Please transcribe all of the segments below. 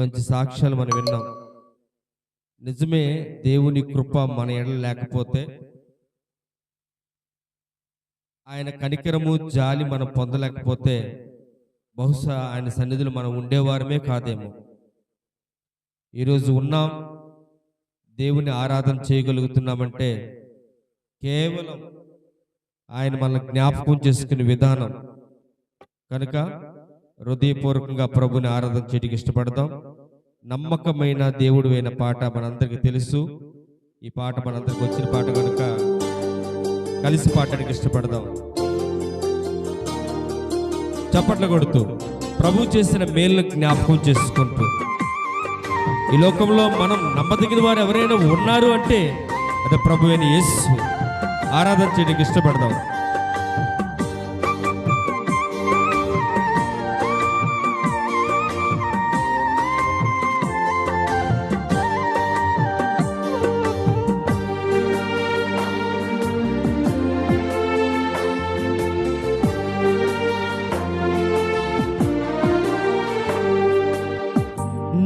మంచి సాక్ష్యాలు మనం విన్నాం. నిజమే దేవుని కృప మన ఎడల లేకపోతే ఆయన కనికరము జాలి మనం పొందలేకపోతే బహుశా ఆయన సన్నిధిలో మనం ఉండేవారమే కాదేమో. ఈరోజు ఉన్నాం దేవుని ఆరాధన చేయగలుగుతున్నామంటే కేవలం ఆయన మన జ్ఞాపకం చేసుకునే విధానం. కనుక హృదయపూర్వకంగా ప్రభుని ఆరాధన చేయడానికి ఇష్టపడదాం నమ్మకమైన దేవుడు అయిన పాట మనందరికీ తెలుసు. ఈ పాట మనందరికి వచ్చిన పాట కనుక కలిసి పాడడానికి ఇష్టపడదాం. చప్పట్లు కొడుతూ ప్రభు చేసిన మేలును జ్ఞాపకం చేసుకుంటూ. ఈ లోకంలో మనం నమ్మదగిన వారు ఎవరైనా ఉన్నారు అంటే అది ప్రభు అయిన యేసు. ఆరాధన చేయడానికి ఇష్టపడదాం.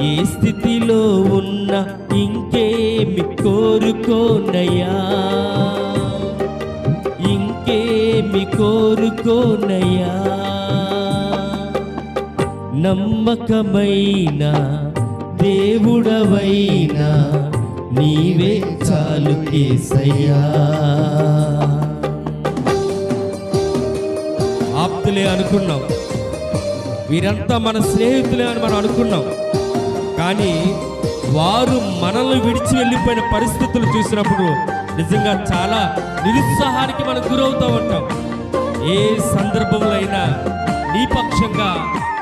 ఏ స్థితిలో ఉన్న ఇంకేమి కోరుకోనయ్యా? ఇంకేమి కోరుకోనయ్యా? నమ్మకమైన దేవుడవైనా నీవే చాలు కేసయ్యా ఆప్తులే అనుకున్నాం. వీరంతా మన స్నేహితులే అని మనం అనుకున్నాం. కానీ వారు మనల్ని విడిచి వెళ్ళిపోయిన పరిస్థితులు చూసినప్పుడు నిజంగా చాలా నిరుత్సాహానికి మనం గురవుతూ ఉంటాం. ఏ సందర్భంలో అయినా నీ పక్షంగా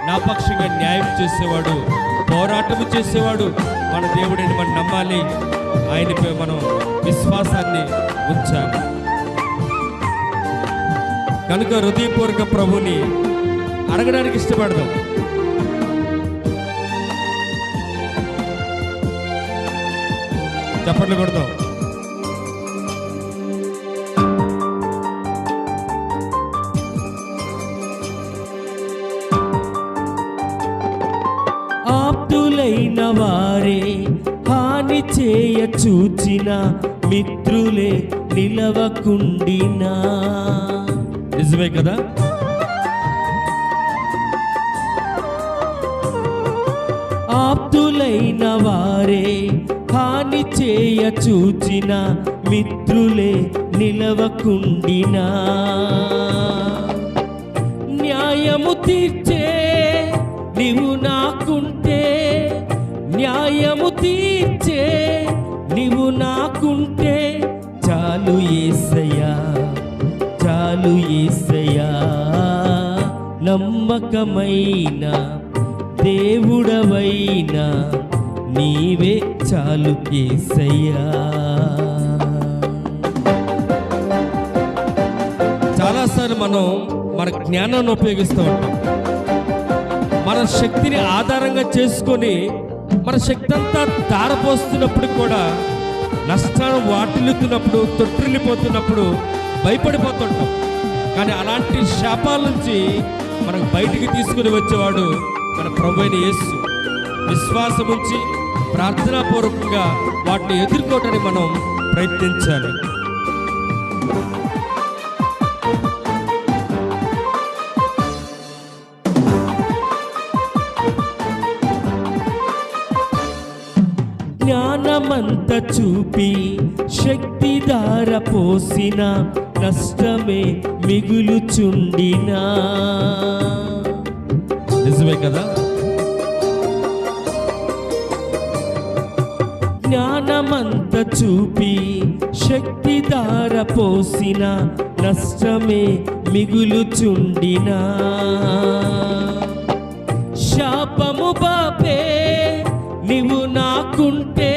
నా పక్షంగా న్యాయం చేసేవాడు పోరాటం చేసేవాడు మన దేవుడిని మనం నమ్మాలి. ఆయనపై మనం విశ్వాసాన్ని ఉంచాలి. కనుక హృదయపూర్వక ప్రభుని అడగడానికి ఇష్టపడదాం. చప్పట్లు కొడతాం ఆప్తులైన వారే హాని చేయ చూచిన మిత్రులే నిలవకుండినా. నిజమే కదా? ఆప్తులైన వారే హాని చేయ చూచిన మిత్రులే నిలవకుండినా. న్యాయము తీర్చే నీవు నాకుంటే న్యాయము తీర్చే నీవు నాకుంటే చాలు ఏసయ్యా చాలు ఏసయ్యా. నమ్మకమైన దేవుడవైనా నీవే చాలు ఏసయ్యా చాలాసార్లు మనం మన జ్ఞానాన్ని ఉపయోగిస్తూ ఉంటాం. మన శక్తిని ఆధారంగా చేసుకొని మన శక్తి అంతా దారపోస్తున్నప్పుడు కూడా నష్టాలు వాటిల్లుతున్నప్పుడు తొట్టిల్లిపోతున్నప్పుడు భయపడిపోతుంటాం. కానీ అలాంటి శాపాల నుంచి మనకు బయటికి తీసుకుని వచ్చేవాడు మన ప్రభు అయిన యేసు. విశ్వాసం ఉంచి ప్రార్థనాపూర్వకంగా వాటిని ఎదుర్కోవటాన్ని మనం ప్రయత్నించాలి. జ్ఞానమంత చూపి శక్తి దార పోసిన నష్టమే మిగులుచుండినా. నిజమే కదా? జ్ఞానమంత చూపి శక్తి ధార పోసిన నష్టమే మిగులుచుండిన. శాపము బాపే నీవు నాకుంటే.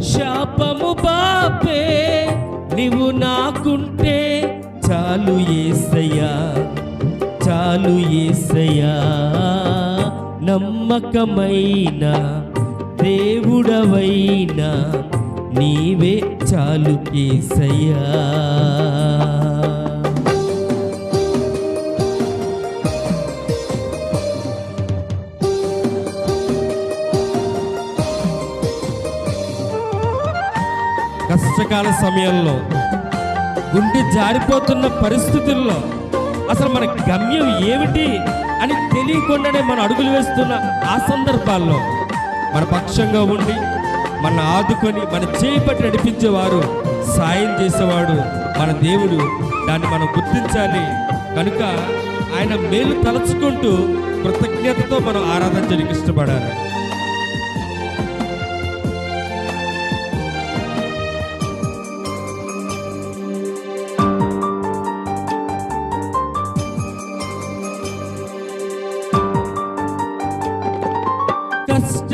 శాపము బాపే నీవు నాకుంటే. చాలు ఏసయ్యా చాలు ఏసయ్యా నమ్మకమైన దేవుడవైనా నీవే చాలు కేసయ్యా. కష్టకాల సమయంలో గుండె జారిపోతున్న పరిస్థితుల్లో అసలు మన గమ్యం ఏమిటి అని తెలియకుండానే మన అడుగులు వేస్తున్న ఆ సందర్భాల్లో మన పక్షంగా ఉండి మన ఆదుకొని మన చేపట్టి నడిపించేవారు సాయం చేసేవాడు మన దేవుడు. దాన్ని మనం గుర్తించాలి. కనుక ఆయన మేలు తలుచుకుంటూ కృతజ్ఞతతో మనం ఆరాధన చేయడానికి ఇష్టపడాలి.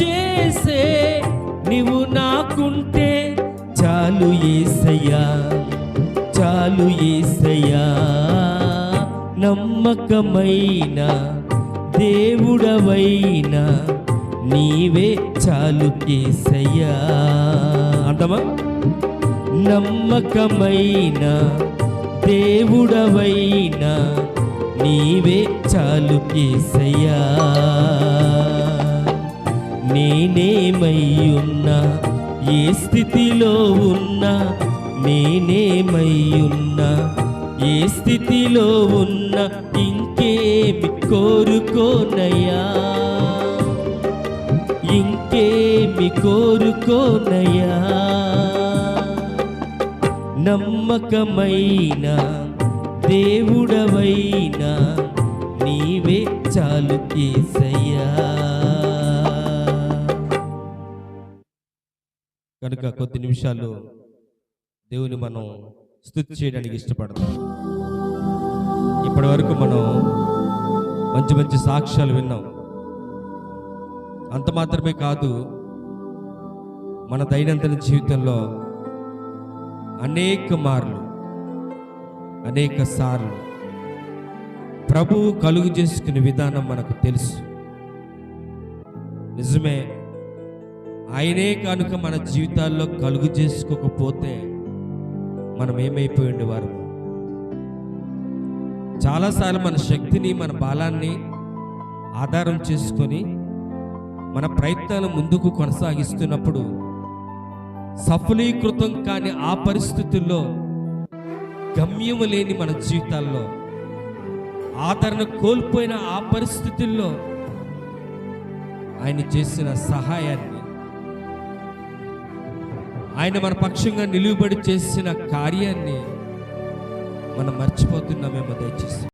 చేసే నీవు నాకుంటే చాలు ఏసయ్యా చాలు ఏసయ్యా. నమ్మకమైన దేవుడవైన నీవే చాలు కేసయ్యా అంటమా? నమ్మకమైన దేవుడవైన నీవే చాలు కేసయ్యా నేనేమయ్యున్నా? ఏ స్థితిలో ఉన్నా? నేనేమయ్యున్నా? ఏ స్థితిలో ఉన్నా? ఇంకేమి కోరుకోనయ్యా. ఇంకేమి కోరుకోనయ్యా. నమ్మకమైన? దేవుడవైనా? నీవే చాలు కేసయ్య. కనుక కొద్ది నిమిషాలు దేవుని మనం స్థుతి చేయడానికి ఇష్టపడతాం. ఇప్పటి వరకు మనం మంచి మంచి సాక్ష్యాలు విన్నాం. అంత మాత్రమే కాదు మన దైనందిన జీవితంలో అనేక మార్లు అనేక సార్లు ప్రభువు కలుగు చేసుకునే విధానం మనకు తెలుసు. నిజమే ఆయనే కనుక మన జీవితాల్లో కలుగు చేసుకోకపోతే మనం ఏమైపోయి ఉండేవారు చాలాసార్లు మన శక్తిని మన బలాన్ని ఆధారం చేసుకొని మన ప్రయత్నాలు ముందుకు కొనసాగిస్తున్నప్పుడు సఫలీకృతం కాని ఆ పరిస్థితుల్లో గమ్యం లేని మన జీవితాల్లో ఆదరణ కోల్పోయిన ఆ పరిస్థితుల్లో ఆయన చేసిన సహాయాన్ని ఆయన మన పక్షంగా నిలువబడి చేసిన కార్యాన్ని మనం మర్చిపోతున్నామేమో దయచేసి.